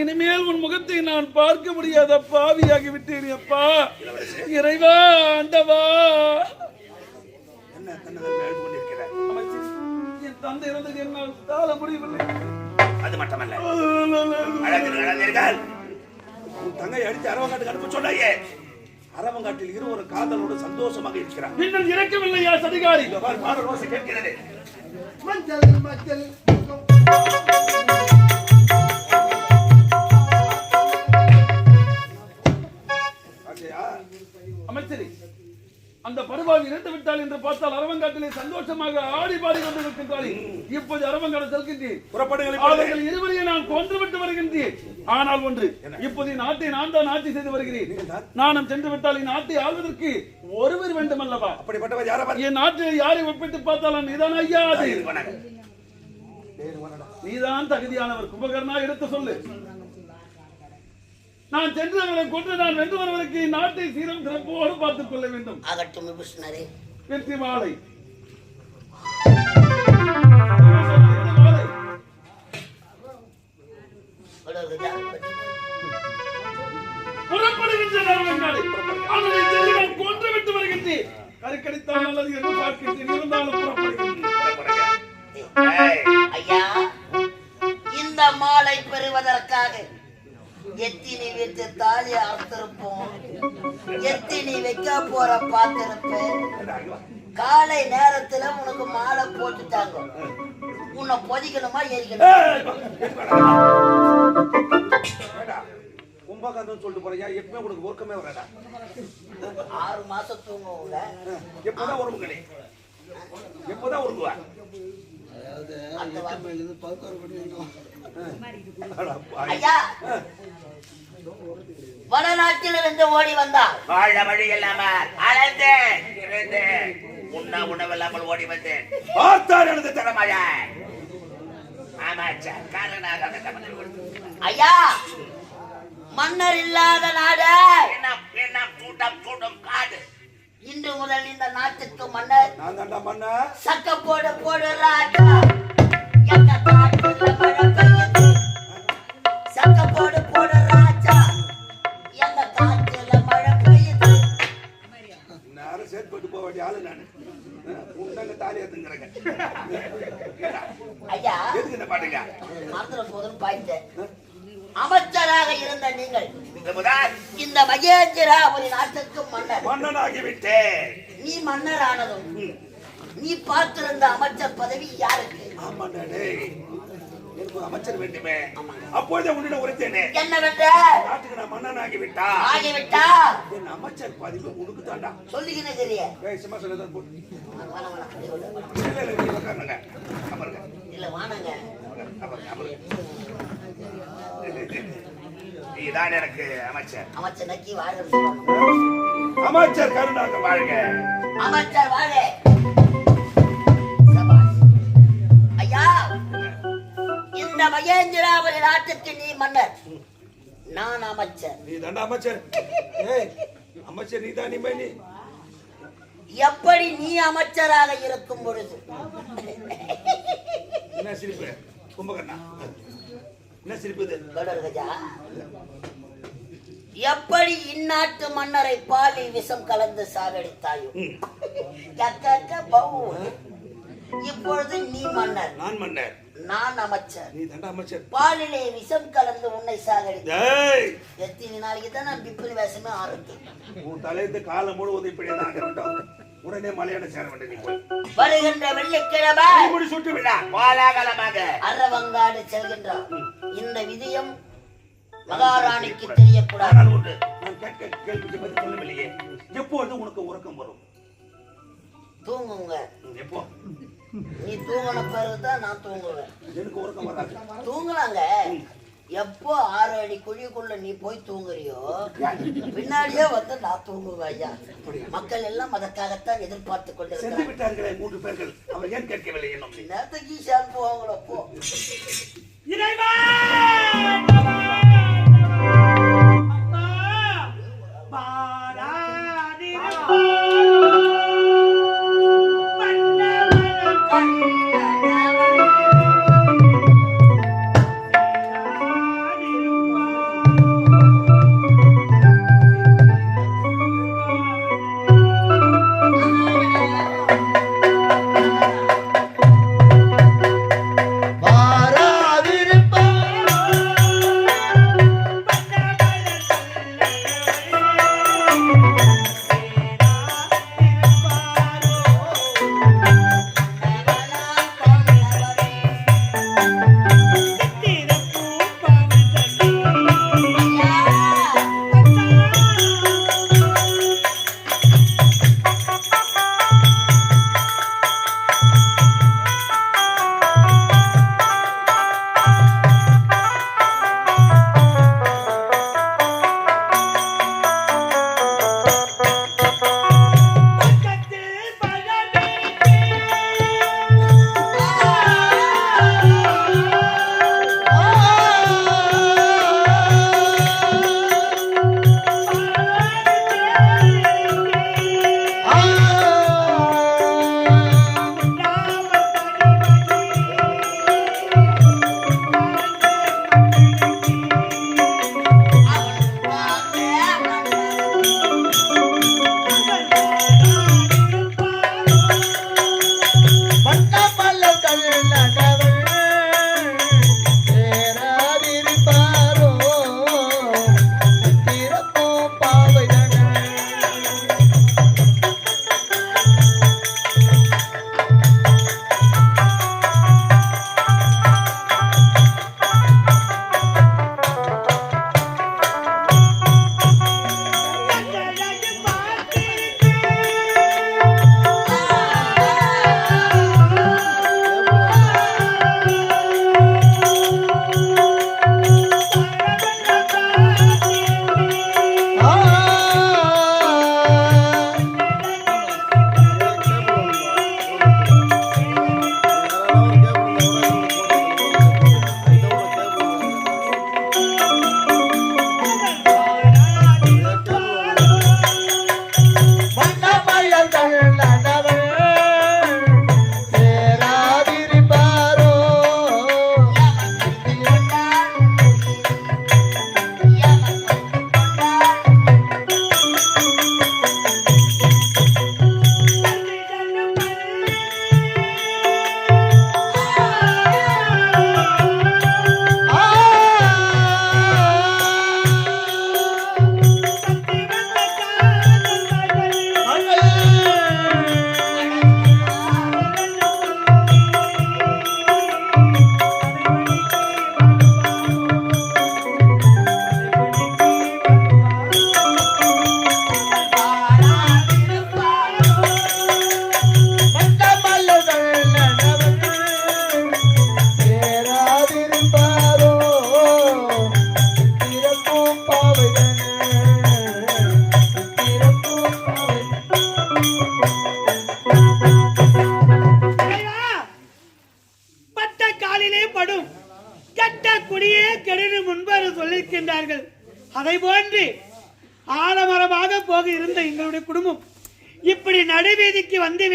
இனிமேல் உன் முகத்தை நான் பார்க்க முடியாத பாவியாகி விட்டேன் அப்பா. இறைவா ஆண்டவா. என் தந்தை இறந்தது என்னால் தாழ முடியவில்லை. அது மட்டுமல்ல. உன் தங்கை அடித்து அரவங்காட்டுக்கு அனுப்ப சொன்னாயே. அரவங்காட்டில் இருவரும் காதலோடு சந்தோஷமாக இருக்கிறார். இன்னும் இறக்கவில்லையா சதிகாரி பாடல் ஓசை கேட்கிறது. மஞ்சள் மஞ்சள் அந்த படுபாவி இறந்து விட்டால் என்று பார்த்தால் அரவங்காட்டிலே சந்தோஷமாக ஆடி பாடி கொண்டிருக்கின்றாரே இப்போது அரவங்காடு செல்கின்றேன். அவர்கள் இருவரையும் நான் கொன்று விட்டு வருகின்றேன். ஆனால் ஒன்று இப்போது நாட்டை நான் தான் ஆட்சி செய்து வருகிறேன். நானும் சென்று விட்டால் இந்நாட்டை ஆள்வதற்கு ஒருவர் வேண்டும் அல்லவா அப்படிப்பட்டவர் என் நாட்டில் யாரை ஒப்பிட்டு பார்த்தாலும் நீதான் ஐயா அது. நீதான் தகுதியானவர். கும்பகர்ணா எடுத்து சொல்லு. நான் சென்று அவரை கொண்டு நான் வென்று வருவதற்கு நாட்டை சீரம் சிறப்போடு பார்த்துக் கொள்ள வேண்டும். ஆகட்டும் விபூஷணரே. வெற்றி மாலை. புறப்படுகின்ற சென்று நான் கொன்று விட்டு வருகின்றேன் கருக்கடித்தால் நல்லது என்று பார்க்கின்றேன். இருந்தாலும் புறப்படுகின்றேன். ஐயா இந்த மாலை பெறுவதற்காக எத்தினி வீட்டு தாலி அறுத்திருப்போம். எத்தினி வைக்க போற பார்த்திருப்பேன். காலை நேரத்துல உனக்கு மாலை போட்டுட்டாங்க. உன்னை பொதிக்கணுமா எரிக்கணுமா? கும்பகாந்தம்னு சொல்லிட்டு போறியா எப்பவுமே உனக்கு ஒர்க்கமே வராதா? ஆறு மாசம் தூங்குவோங்க எப்போதான் உறவுகளே எப்போதான் உருகுவா பாவி. ஐயா வடநாட்டில் இருந்து ஓடி வந்தார். வாழ வழி இல்லாமல் அழைந்தேன் உண்ண உணவில்லாமல் ஓடி வந்தேன் பார்த்தார் எனது காரணாக. ஐயா மன்னர் இல்லாத நாடு. பின்னம் பின்னம் கூட்டம் கூட்டம் காடு. இன்று முதல் இந்த நாட்டுக்கு மன்னர் நான் தாண்டா மண்ணா சக்க போடு போடு தாலி எடுத்துங்கிறேங்க ஐயா எதுக்கு இந்த பாட்டுங்க? மந்திர போதும் பாய்ந்தேன். அமைச்சராக இருந்த நீங்கள் இந்த மகேந்திரா ஒரு நாட்டுக்கு மன்னர். மன்னனாகி விட்டேன் நீ மன்னர் ஆனதும் நீ பார்த்திருந்த அமைச்சர் பதவி யாருக்கு? அமைச்சர் வேண்டுமே. அப்பொழுதே உன்னிடம் உரைத்தேனே. என்னவென்ற? நாட்டுக்கு நான் மன்னனாகி விட்டா ஆகிவிட்டா? என் அமைச்சர் பதிவு உனக்கு தாண்டா ஏய் சும்மா சொல்லதான் போட்டு நீதான் எனக்கு அமைச்சர் அமைச்சர் நக்கி வாழ அமைச்சர் கருணாக வாழ்க அமைச்சர் வாழ ஐயா இந்த மகேந்திராபுரி நாட்டுக்கு நீ மன்னர் நான் அமைச்சர் நீ தான் அமைச்சர் அமைச்சர் நீ தான் நீ எப்படி நீ அமைச்சராக இருக்கும் பொழுது? என்ன சிரிப்பு? கும்பகர்ணா. என்ன சிரிப்பு இது? எப்படி இந்நாட்டு மன்னரை பாலில் விஷம் கலந்து சாகடித்தாயோ. இப்பொழுது நீ மன்னர். நான் மன்னர். நான் அமைச்சர். நீ தாண்டா அமைச்சர். பாலிலே விஷம் கலந்து உன்னை ஏய்! எத்தனை நாளைக்கு தான் நான் பிப்பிள் வேஷமே ஆரம்பி உன் தலைந்து காலம் முழுவதும் இப்படியே தான் வேண்டும் உடனே மலையாள சேர வேண்டும் வருகின்ற வெள்ளிக்கிழமை முடி சுட்டு விடா. கோலாகலமாக. அரவங்காடு செல்கின்றார். இந்த விதியம் மகாராணிக்கு தெரியக்கூடாது. நீ தூங்கின பிறகு தான் நான் தூங்குவேன். எனக்கு உறக்கம் வராது தூங்கலாங்க எப்போ ஆறு அடி குழிக்குள்ள நீ போய் தூங்குறியோ பின்னாடியே வந்து நான் தூங்குவேன் ஐயா. மக்கள் எல்லாம் அதற்காகத்தான் எதிர்பார்த்து சென்று கொண்டிருக்கிறாங்க விட்டார்களே மூன்று பேர்கள். அவர் ஏன் கேட்கவில்லை என்னும்? நேரத்துக்கு ஷாம்பு வாங்கல போ சொல்லியிருக்கின்றார்கள். அதை போன்று ஆலமரமாக போக இருந்த எங்களுடைய குடும்பம் இப்படி நடுவீதிக்கு வந்து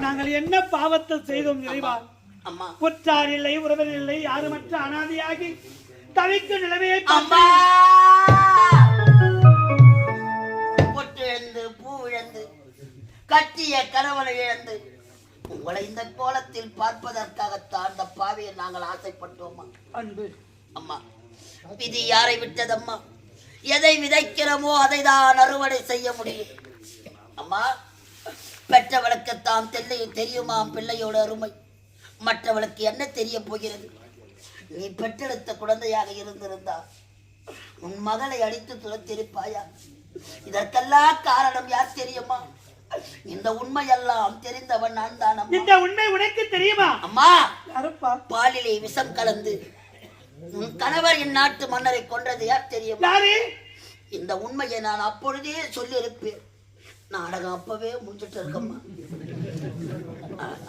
நாங்கள் என்ன பாவத்தை செய்தோம் நிறைவா உற்றார் இல்லை உறவர் இல்லை யாருமற்ற அனாதியாகி தவிக்கும் நிலைமையை அம்மா! பொட்டு இழந்து பூ இழந்து கட்டிய கணவனை இழந்து உங்களை இந்த கோலத்தில் பார்ப்பதற்காகத்தான் அந்த பாவியை நாங்கள் ஆசைப்பட்டோமா அன்பு. அம்மா விதி யாரை விட்டதம்மா? எதை விதைக்கிறோமோ அதை தான் அறுவடை செய்ய முடியும். அம்மா பெற்றவளுக்குத்தான் தெல்லை தெரியுமாம் பிள்ளையோட அருமை? மற்றவளுக்கு என்ன தெரிய போகிறது? நீ பெற்றெடுத்த குழந்தையாக இருந்திருந்தா உன் மகளை அடித்து துரத்திருப்பாயா இதற்கெல்லாம் காரணம் யார் தெரியுமா? இந்த உண்மையெல்லாம் தெரிந்தவன் நான் தான். இந்த உண்மை உனக்கு தெரியுமா? அம்மா பாலிலே விஷம் கலந்து உன் கணவர் இந்நாட்டு மன்னரை கொன்றது யார் தெரியுமா? இந்த உண்மையை நான் அப்பொழுதே சொல்லியிருப்பேன். நாடகம் அப்பவே முடிஞ்சிட்டு இருக்கம்மா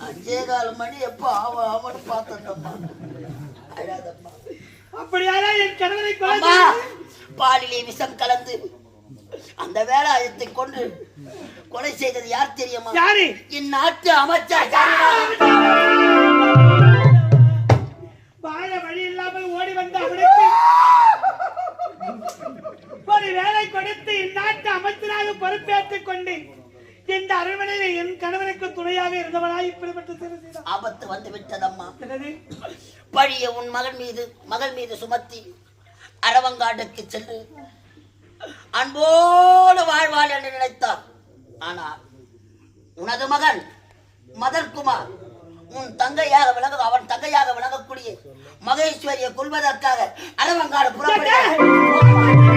அஞ்சே கால் மணி எப்போ ஆவ ஆவன்னு பார்த்தோம்மா அழாதம்மா அப்படியாரா என் கணவனை கொலை அம்மா செய்தது? பாலிலே விஷம் கலந்து அந்த வேலாயத்தை கொண்டு கொலை செய்தது யார் தெரியுமா? யாரு? இந்நாட்டு அமைச்சர். மகள் மீது மகள் மீது சுமத்தி அரவங்காட்டுக்கு சென்று அன்போடு வாழ்வாள் என்று நினைத்தார். ஆனால் உனது மகன் மதன்குமார் உன் தங்கையாக விளங்க அவன் தங்கையாக விளங்கக்கூடிய மகேஸ்வரியை கொள்வதற்காக அரவங்காடு புறப்பட்ட